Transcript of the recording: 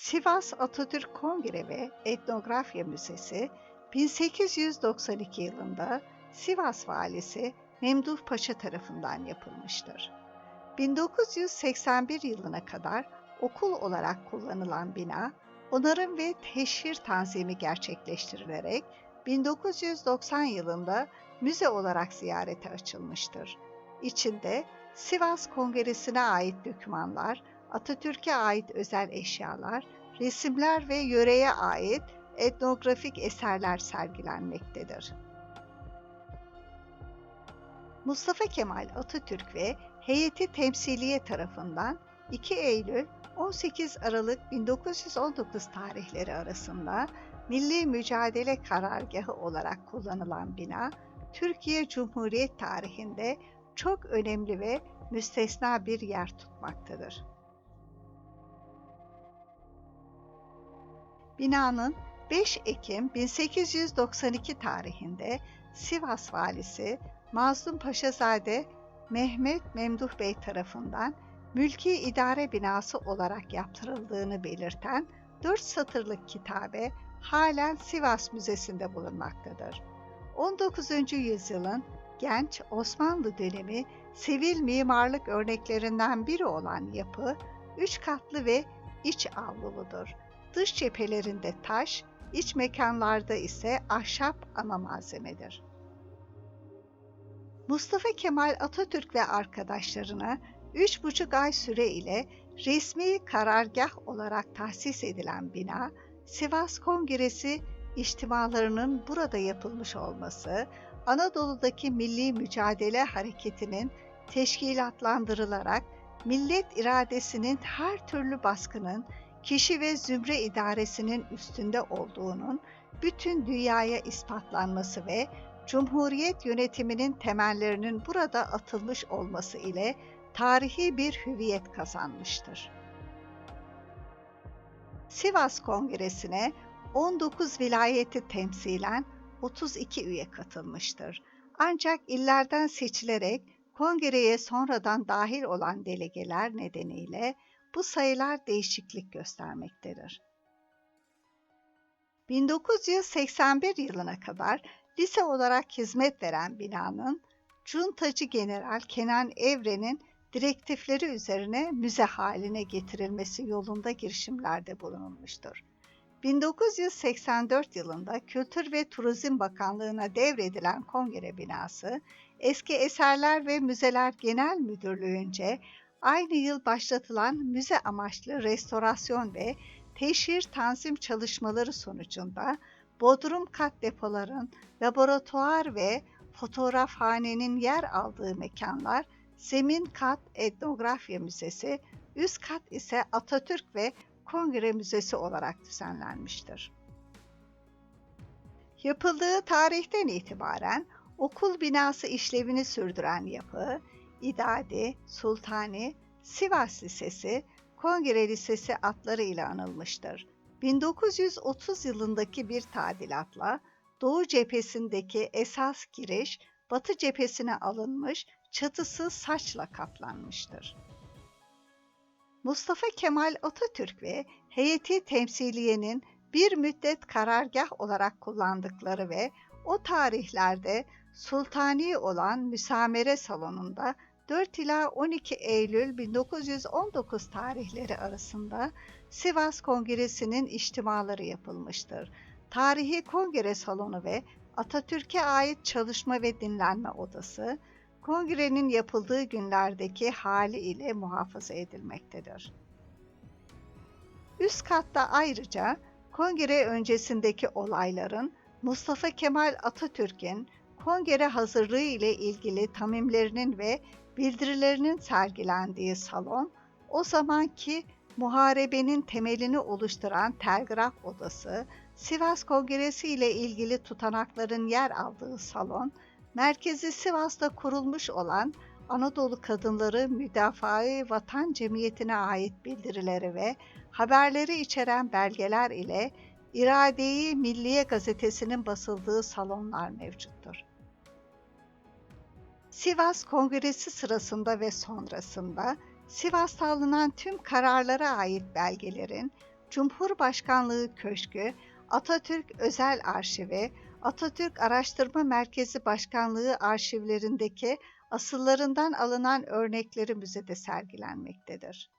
Sivas Atatürk Kongre ve Etnografya Müzesi 1892 yılında Sivas Valisi Memduh Paşa tarafından yapılmıştır. 1981 yılına kadar okul olarak kullanılan bina, onarım ve teşhir tanzimi gerçekleştirilerek 1990 yılında müze olarak ziyarete açılmıştır. İçinde Sivas Kongresi'ne ait dokümanlar, Atatürk'e ait özel eşyalar, resimler ve yöreye ait etnografik eserler sergilenmektedir. Mustafa Kemal Atatürk ve heyeti temsiliye tarafından 2 Eylül 18 Aralık 1919 tarihleri arasında Milli Mücadele Karargahı olarak kullanılan bina, Türkiye Cumhuriyet tarihinde çok önemli ve müstesna bir yer tutmaktadır. Binanın 5 Ekim 1892 tarihinde Sivas valisi Mazlum Paşazade Mehmet Memduh Bey tarafından mülki idare binası olarak yaptırıldığını belirten 4 satırlık kitabe halen Sivas Müzesi'nde bulunmaktadır. 19. yüzyılın genç Osmanlı dönemi sivil mimarlık örneklerinden biri olan yapı, üç katlı ve iç avluludur. Dış cephelerinde taş, iç mekanlarda ise ahşap ana malzemedir. Mustafa Kemal Atatürk ve arkadaşlarına üç buçuk ay süre ile resmi karargah olarak tahsis edilen bina, Sivas Kongresi içtimalarının burada yapılmış olması, Anadolu'daki milli mücadele hareketinin teşkilatlandırılarak millet iradesinin her türlü baskının kişi ve zümre idaresinin üstünde olduğunun bütün dünyaya ispatlanması ve Cumhuriyet yönetiminin temellerinin burada atılmış olması ile tarihi bir hüviyet kazanmıştır. Sivas Kongresi'ne 19 vilayeti temsilen 32 üye katılmıştır. Ancak illerden seçilerek kongreye sonradan dahil olan delegeler nedeniyle bu sayılar değişiklik göstermektedir. 1981 yılına kadar lise olarak hizmet veren binanın Cuntacı General Kenan Evren'in direktifleri üzerine müze haline getirilmesi yolunda girişimlerde bulunulmuştur. 1984 yılında Kültür ve Turizm Bakanlığı'na devredilen kongre binası, Eski Eserler ve Müzeler Genel Müdürlüğü'nce aynı yıl başlatılan müze amaçlı restorasyon ve teşhir tanzim çalışmaları sonucunda bodrum kat depoların, laboratuvar ve fotoğrafhanenin yer aldığı mekanlar zemin kat etnografya müzesi, üst kat ise Atatürk ve Kongre Müzesi olarak düzenlenmiştir. Yapıldığı tarihten itibaren okul binası işlevini sürdüren yapı, İdadi, Sultani, Sivas Lisesi, Kongre Lisesi adlarıyla anılmıştır. 1930 yılındaki bir tadilatla Doğu cephesindeki esas giriş Batı cephesine alınmış, çatısı saçla kaplanmıştır. Mustafa Kemal Atatürk ve heyeti temsiliyenin bir müddet karargah olarak kullandıkları ve o tarihlerde sultani olan müsamere salonunda 4 ila 12 Eylül 1919 tarihleri arasında Sivas Kongresi'nin içtimaları yapılmıştır. Tarihi kongre salonu ve Atatürk'e ait çalışma ve dinlenme odası, kongrenin yapıldığı günlerdeki hali ile muhafaza edilmektedir. Üst katta ayrıca kongre öncesindeki olayların Mustafa Kemal Atatürk'ün kongre hazırlığı ile ilgili tamimlerinin ve bildirilerinin sergilendiği salon, o zamanki muharebenin temelini oluşturan telgraf odası, Sivas Kongresi ile ilgili tutanakların yer aldığı salon, merkezi Sivas'ta kurulmuş olan Anadolu Kadınları Müdafaa Vatan Cemiyeti'ne ait bildirileri ve haberleri içeren belgeler ile İrade-i Milliye gazetesinin basıldığı salonlar mevcuttur. Sivas Kongresi sırasında ve sonrasında Sivas'ta alınan tüm kararlara ait belgelerin Cumhurbaşkanlığı Köşkü, Atatürk Özel Arşivi, Atatürk Araştırma Merkezi Başkanlığı arşivlerindeki asıllarından alınan örnekleri müzede sergilenmektedir.